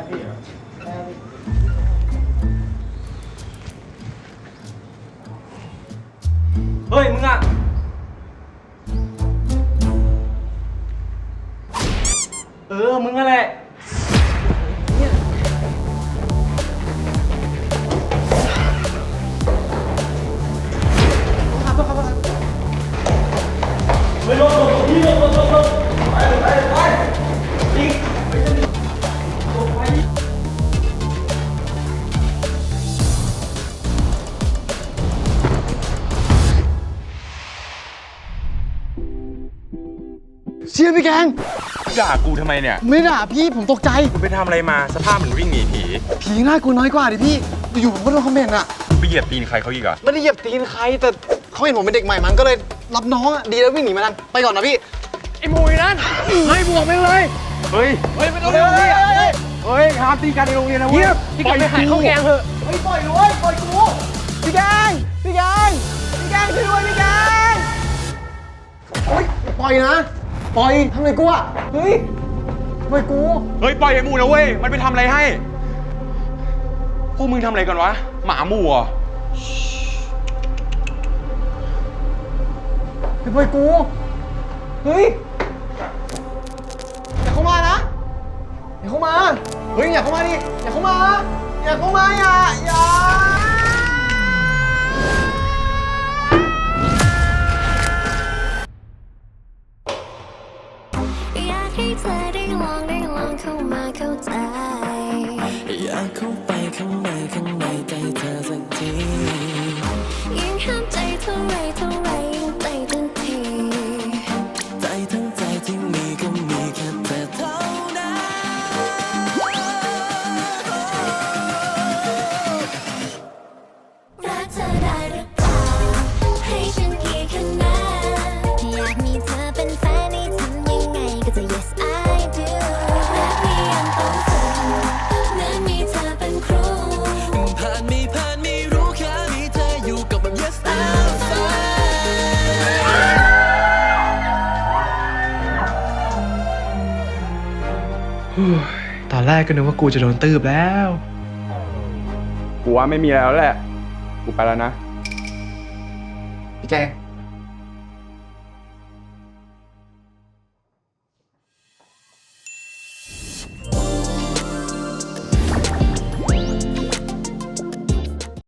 เฮ้ย มึงอะเออ มึงอะไร ชี่ยพี่แกง ด่ากูทำไมเนี่ย ไม่ด่าพี่ผมตกใจกูไปทำอะไรมาสภาพเหมันวิ่งหนีผีผีน่ากลัวน้อยกว่าดิพี่ อยู่ๆผมก็โดนคอมเมนต์อะไปเหยียบตีนใครเขาอีกเหรอะไม่ได้เหยียบตีนใครแต่เขาเห็นผมเป็นเด็กใหม่มันก็เลยรับน้องอะดีแล้ววิ่งหนีมาทันไปก่อนนะพี่ไอ้หมูยนั่นไม่บวกไม่เลย เฮ้ย เฮ้ยไม่ต้องเรียกพี่เฮ้ยห้ามตีกันในโรงเรียนนะเว้ยพี่แกไปหายข้าวแกงเถอะเฮ้ยปล่อยด้วยปล่อยกูพี่แกงพี่แกงพี่แกงช่วยด้วยพี่แกงโอ๊ยปล่อยนะ ปล่อยทำไมกูอะเฮ้ยปล่อยกู เฮ้ยปล่อยไอ้หมูนะเว้ย มันไปทำอะไรให้ พวกมึงทำอะไรกันวะ หมาหมูเหรอปล่อยกู เฮ้ย อย่าเข้ามานะ อย่าเข้ามา เฮ้ยอย่าเข้ามาดิ อย่าเข้ามา อย่าเข้ามาอย่าอย่า อยากให้เธอได้ลองได้ลองเข้ามาเข้าใจ อยากเข้าไปข้างในข้างในใจเธอสักทียิ่งห้ามใจเท่าไรเท่าไร ตอนแรกก็นึกว่ากูจะโดนตืบแล้ว กูว่าไม่มีแล้วแหละ กูไปแล้วนะ พี่แกง